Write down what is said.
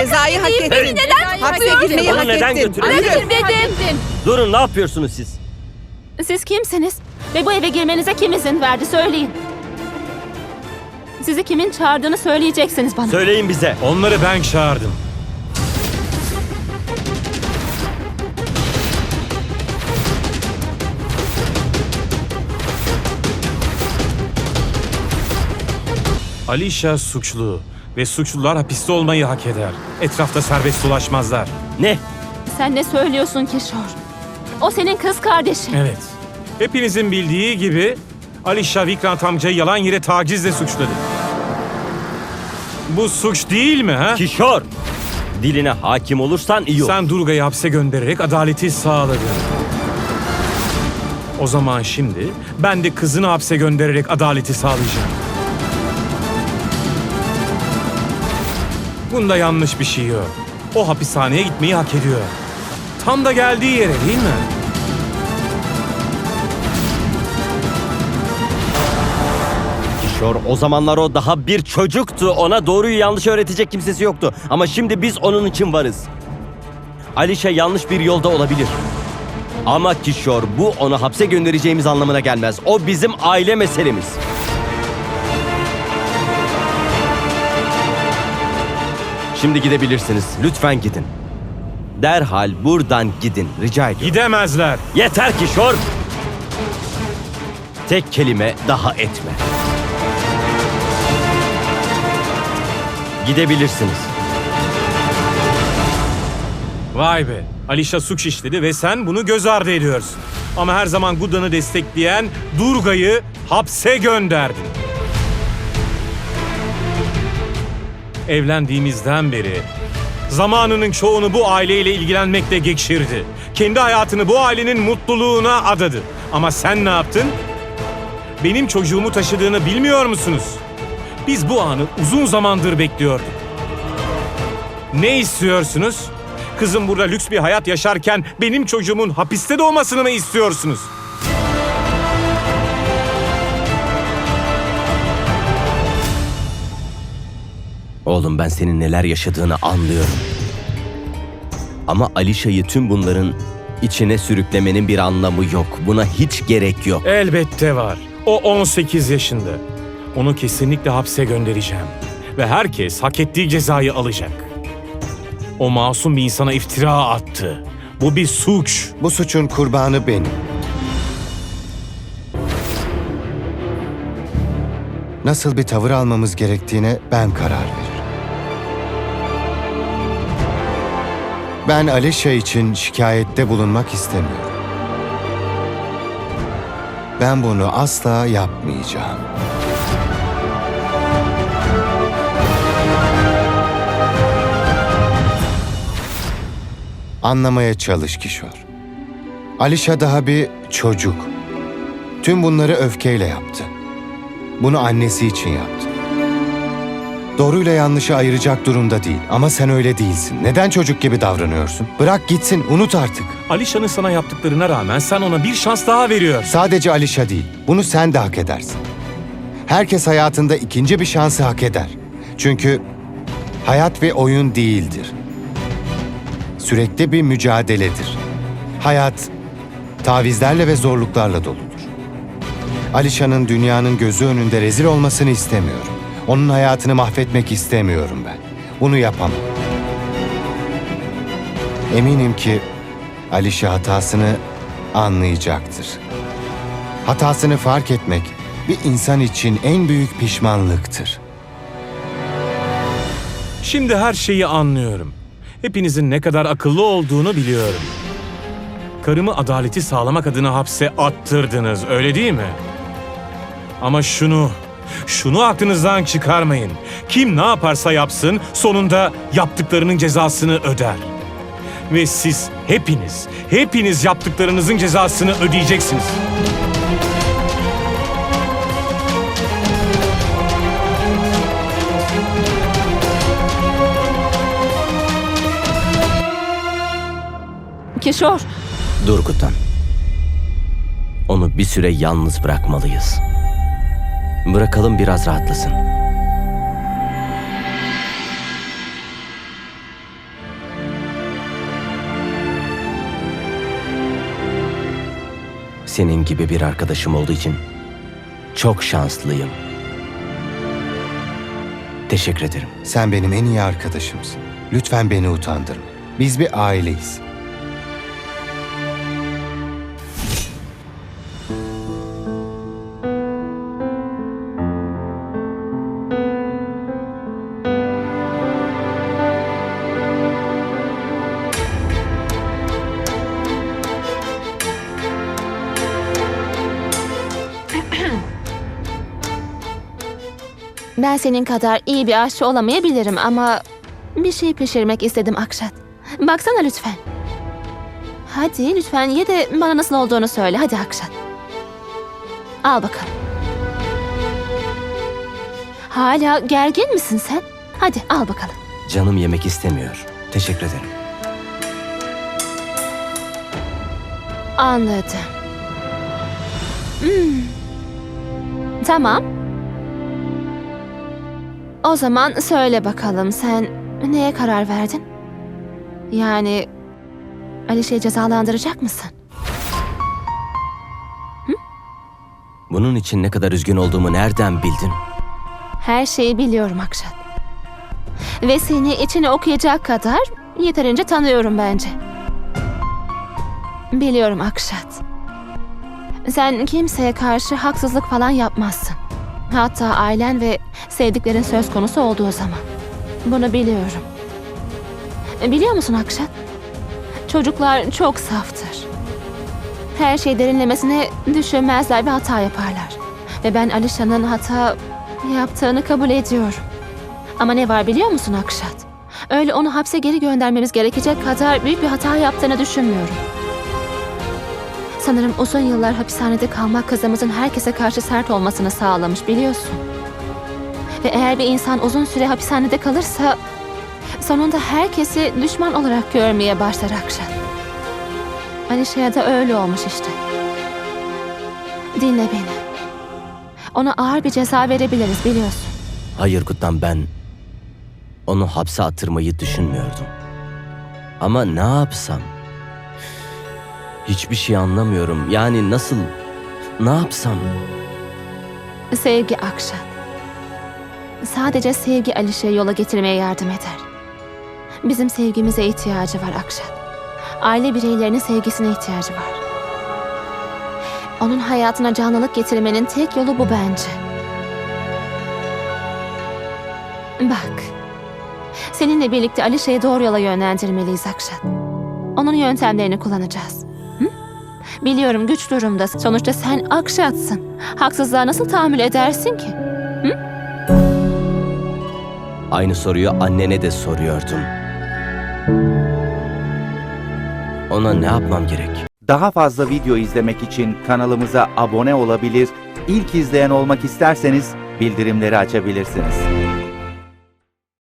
Cezayı hak ettin. Beni neden Hapse tutuyorsun? girmeyi Onu hak neden ettin. götürüyorsun? Yürü. Bırakın dedim. Durun ne yapıyorsunuz siz? Siz kimsiniz? Ve bu eve girmenize kim izin verdi söyleyin. Sizi kimin çağırdığını söyleyeceksiniz bana. Söyleyin bize. Onları ben çağırdım. Alişa suçlu ve suçlular hapiste olmayı hak eder. Etrafta serbest dolaşmazlar. Ne? Sen ne söylüyorsun Kişor? O senin kız kardeşin. Evet. Hepinizin bildiği gibi Alişa Vikrant amcayı yalan yere tacizle suçladı. Bu suç değil mi ha? Kişor. Diline hakim olursan iyi olur. Sen Durga'yı hapse göndererek adaleti sağladın. O zaman şimdi ben de kızını hapse göndererek adaleti sağlayacağım. Bunda yanlış bir şey yok. O hapishaneye gitmeyi hak ediyor. Tam da geldiği yere değil mi? Kişor o zamanlar o daha bir çocuktu. Ona doğruyu yanlış öğretecek kimsesi yoktu. Ama şimdi biz onun için varız. Alişe yanlış bir yolda olabilir. Ama Kişor bu onu hapse göndereceğimiz anlamına gelmez. O bizim aile meselemiz. Şimdi gidebilirsiniz. Lütfen gidin. Derhal buradan gidin. Rica ediyorum. Gidemezler. Yeter Kişor. Tek kelime daha etme. Gidebilirsiniz. Vay be. Alişa suç işledi ve sen bunu göz ardı ediyorsun. Ama her zaman Guda'nı destekleyen Durga'yı hapse gönderdin. Evlendiğimizden beri zamanının çoğunu bu aileyle ilgilenmekle geçirdi. Kendi hayatını bu ailenin mutluluğuna adadı. Ama sen ne yaptın? Benim çocuğumu taşıdığını bilmiyor musunuz? Biz bu anı uzun zamandır bekliyorduk. Ne istiyorsunuz? Kızım burada lüks bir hayat yaşarken benim çocuğumun hapiste doğmasını mı istiyorsunuz? Oğlum ben senin neler yaşadığını anlıyorum. Ama Alişa'yı tüm bunların içine sürüklemenin bir anlamı yok. Buna hiç gerek yok. Elbette var. O 18 yaşında. Onu kesinlikle hapse göndereceğim. Ve herkes hak ettiği cezayı alacak. O masum bir insana iftira attı. Bu bir suç. Bu suçun kurbanı benim. Nasıl bir tavır almamız gerektiğine ben karar veririm. Ben Alişa için şikayette bulunmak istemiyorum. Ben bunu asla yapmayacağım. Anlamaya çalış Kişor. Alişa daha bir çocuk. Tüm bunları öfkeyle yaptı. Bunu annesi için yaptı. Doğruyla yanlışı ayıracak durumda değil ama sen öyle değilsin. Neden çocuk gibi davranıyorsun? Bırak gitsin, unut artık. Alişa'nın sana yaptıklarına rağmen sen ona bir şans daha veriyorsun. Sadece Alişa değil, bunu sen de hak edersin. Herkes hayatında ikinci bir şansı hak eder. Çünkü hayat bir oyun değildir. Sürekli bir mücadeledir. Hayat tavizlerle ve zorluklarla doludur. Alişan'ın dünyanın gözü önünde rezil olmasını istemiyorum. Onun hayatını mahvetmek istemiyorum ben. Bunu yapamam. Eminim ki Alişa hatasını anlayacaktır. Hatasını fark etmek bir insan için en büyük pişmanlıktır. Şimdi her şeyi anlıyorum. Hepinizin ne kadar akıllı olduğunu biliyorum. Karımı adaleti sağlamak adına hapse attırdınız, öyle değil mi? Ama şunu, şunu aklınızdan çıkarmayın. Kim ne yaparsa yapsın sonunda yaptıklarının cezasını öder. Ve siz hepiniz, hepiniz yaptıklarınızın cezasını ödeyeceksiniz. Kişor, Durgutan. Onu bir süre yalnız bırakmalıyız. Bırakalım biraz rahatlasın. Senin gibi bir arkadaşım olduğu için çok şanslıyım. Teşekkür ederim. Sen benim en iyi arkadaşımsın. Lütfen beni utandırma. Biz bir aileyiz. Ben senin kadar iyi bir aşçı olamayabilirim ama bir şey pişirmek istedim Akşat. Baksana lütfen. Hadi lütfen ye de bana nasıl olduğunu söyle. Hadi Akşat. Al bakalım. Hala gergin misin sen? Hadi al bakalım. Canım yemek istemiyor. Teşekkür ederim. Anladım. Hmm. Tamam. O zaman söyle bakalım sen neye karar verdin? Yani Alişe'yi cezalandıracak mısın? Bunun için ne kadar üzgün olduğumu nereden bildin? Her şeyi biliyorum Akşat. Ve seni içine okuyacak kadar yeterince tanıyorum bence. Biliyorum Akşat. Sen kimseye karşı haksızlık falan yapmazsın. Hatta ailen ve sevdiklerin söz konusu olduğu zaman. Bunu biliyorum. Biliyor musun Akşat? Çocuklar çok saftır. Her şey derinlemesine düşünmezler ve hata yaparlar. Ve ben Alişan'ın hata yaptığını kabul ediyorum. Ama ne var biliyor musun Akşat? Öyle onu hapse geri göndermemiz gerekecek kadar büyük bir hata yaptığını düşünmüyorum. Sanırım uzun yıllar hapishanede kalmak kızımızın herkese karşı sert olmasını sağlamış biliyorsun. Ve eğer bir insan uzun süre hapishanede kalırsa sonunda herkesi düşman olarak görmeye başlar Akşat. Alişe'ye de öyle olmuş işte. Dinle beni. Ona ağır bir ceza verebiliriz biliyorsun. Hayır Kutlan ben onu hapse attırmayı düşünmüyordum. Ama ne yapsam? Hiçbir şey anlamıyorum. Yani nasıl? Ne yapsam? Sevgi Akşat. Sadece sevgi Alişe'yi yola getirmeye yardım eder. Bizim sevgimize ihtiyacı var Akşat. Aile bireylerinin sevgisine ihtiyacı var. Onun hayatına canlılık getirmenin tek yolu bu bence. Bak. Seninle birlikte Alişe'yi doğru yola yönlendirmeliyiz Akşat. Onun yöntemlerini kullanacağız. Hı? Biliyorum güç durumda. Sonuçta sen Akşat'sın. Haksızlığa nasıl tahammül edersin ki? Aynı soruyu annene de soruyordum. Ona ne yapmam gerek? Daha fazla video izlemek için kanalımıza abone olabilir, ilk izleyen olmak isterseniz bildirimleri açabilirsiniz.